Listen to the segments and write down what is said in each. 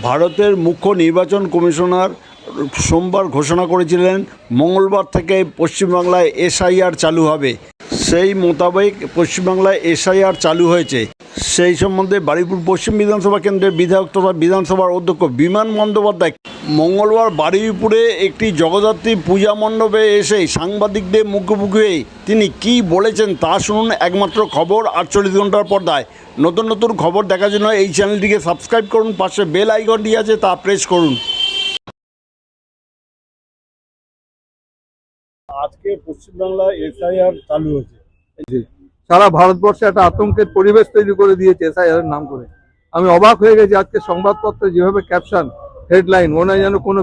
ভারতের মুখ্য নির্বাচন কমিশনার সোমবার ঘোষণা করেছিলেন, মঙ্গলবার থেকে পশ্চিমবাংলায় এসআইআর চালু হবে। সেই মোতাবেক পশ্চিমবাংলায় এসআইআর চালু হয়েছে। সেই সম্বন্ধে বাড়িপুর পশ্চিম বিধানসভা কেন্দ্রের বিধায়ক তথা বিধানসভার অধ্যক্ষ বিমান বন্দ্যোপাধ্যায় মঙ্গলবার বারুইপুরে একটি জগদ্ধাত্রী পূজা মণ্ডপে এসে সাংবাদিকদের মুখোমুখি হয়ে তিনি কি বলেছেন তা শুনুন একমাত্র খবর আটচল্লিশ ঘণ্টার পর্দায়। নতুন নতুন খবর দেখার জন্য এই চ্যানেলটিকে সাবস্ক্রাইব করুন পাশে বেল আইকনটি আছে তা প্রেস করুন। আজকে পশ্চিমবাংলায় এসআইআর চালু হয়েছে। সারা ভারতবর্ষে একটা আতঙ্কের পরিবেশ তৈরি করে দিয়েছে এসআইআর নাম করে। আমি অবাক হয়ে গেছি আজকে সংবাদপত্রে যেভাবে ক্যাপশন হেডলাইন মনে হয় যেন কোনো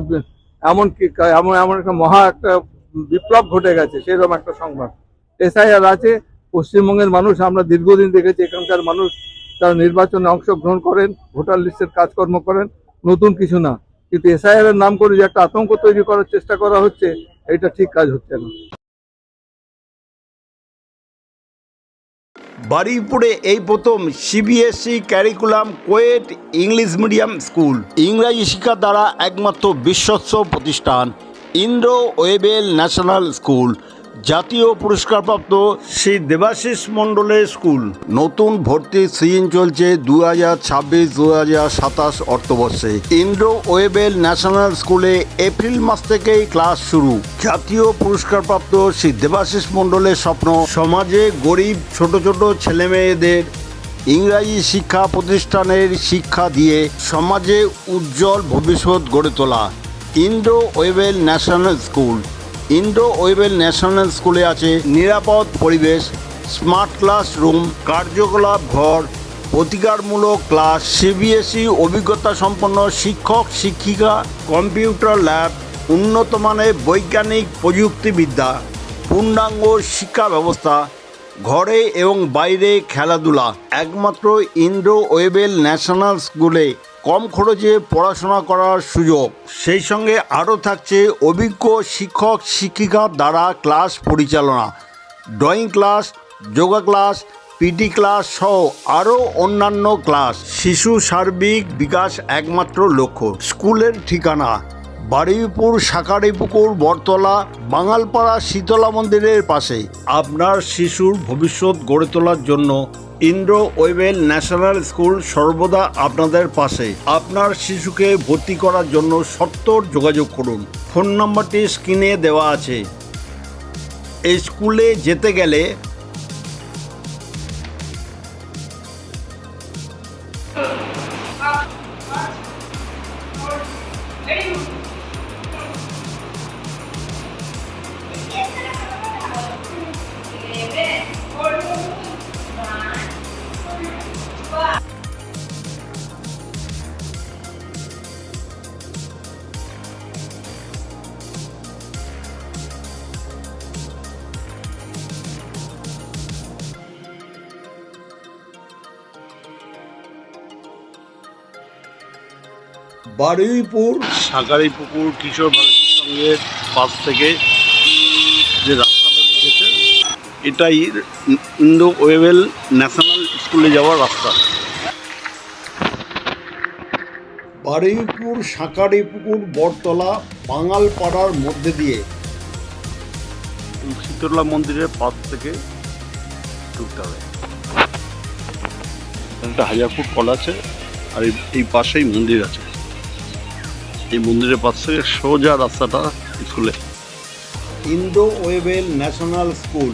এমন কি, এমন এমন একটা মহা একটা বিপ্লব ঘটে গেছে, সেরকম একটা সংবাদ। এসআইআর আছে, পশ্চিমবঙ্গের মানুষ, আমরা দীর্ঘদিন দেখেছি, এখানকার মানুষ, তারা নির্বাচনে অংশগ্রহণ করেন, ভোটার লিস্টের কাজকর্ম করেন, নতুন কিছু না। কিন্তু এসআইআর এর নাম করে যে একটা আতঙ্ক তৈরি করার চেষ্টা করা হচ্ছে এটা ঠিক কাজ হচ্ছে না। বারুইপুরে এই প্রথম CBSE curriculum coed English medium school ইংরাজি শিক্ষা দ্বারা একমাত্র বিশ্বস্ত প্রতিষ্ঠান ইন্দ্র ওয়েবেল ন্যাশনাল স্কুল জাতীয় পুরস্কারপ্রাপ্ত শ্রী দেবাশিস মণ্ডলের স্কুল। নতুন ভর্তি সিজন চলছে দু হাজার ছাব্বিশ দু হাজার সাতাশ অর্থবর্ষে। ইন্দ্র ওয়েবেল ন্যাশনাল স্কুলে এপ্রিল মাস থেকেই ক্লাস শুরু। জাতীয় পুরস্কারপ্রাপ্ত শ্রী দেবাশিস মণ্ডলের স্বপ্ন, সমাজে গরিব, ছোট ছোট ছেলেমেয়েদের ইংরাজি শিক্ষা প্রতিষ্ঠানের শিক্ষা দিয়ে সমাজে উজ্জ্বল ভবিষ্যৎ গড়ে তোলা। Indo Webel national school. Indo Webel national স্কুলে আছে নিরাপদ পরিবেশ, স্মার্ট ক্লাসরুম, কার্যকলাপ ঘর, প্রতিকারমূলক ক্লাস সিবিএসই অভিজ্ঞতা সম্পন্ন শিক্ষক, শিক্ষিকা, কম্পিউটার ল্যাব, উন্নত মানের বৈজ্ঞানিক প্রযুক্তিবিদ্যা, পূর্ণাঙ্গ শিক্ষা ব্যবস্থা, ঘরে এবং বাইরে খেলাধুলা, একমাত্র ইন্ডো ওয়েবেল ন্যাশনাল স্কুলে। কম খরচে পড়াশোনা করার সুযোগ। সেই সঙ্গে আরও থাকছে অভিজ্ঞ শিক্ষক শিক্ষিকার দ্বারা ক্লাস পরিচালনা। Drawing class, yoga class, PT class সহ আরও অন্যান্য ক্লাস। শিশু সার্বিক বিকাশ একমাত্র লক্ষ্য, স্কুলের ঠিকানা। বারুইপুর শাকারিপুকুর বটতলা, বাঙালপাড়া শীতলা মন্দিরের পাশে। আপনার শিশুর ভবিষ্যৎ গড়ে তোলার জন্য ইন্দ্র ওয়েবেল ন্যাশনাল স্কুল সর্বদা আপনাদের পাশে। আপনার শিশুকে ভর্তি করার জন্য সত্তর যোগাযোগ করুন। ফোন নম্বরটি স্ক্রিনে দেওয়া আছে। এই স্কুলে যেতে গেলে বারুইপুর। সাগারি পুকুর কিশোর ভারতীর সঙ্গে পাশ থেকে যে রাস্তাটা ঢুকেছে এটাই ইন্দো ওয়েবেল ন্যাশনাল স্কুলে যাওয়ার রাস্তা। বারুইপুর সাঁকারিপুকুর বটতলা বাঙালপাড়ার মধ্যে দিয়ে। শীতলা মন্দিরের পাশ থেকে ঢুকতে হবে। একটা হাজার ফুট কল আছে আর এই পাশেই মন্দির আছে। এই মন্দিরের পাশ থেকে সোজা রাস্তাটা স্কুলে ইন্দো ওয়েবেল ন্যাশনাল স্কুল।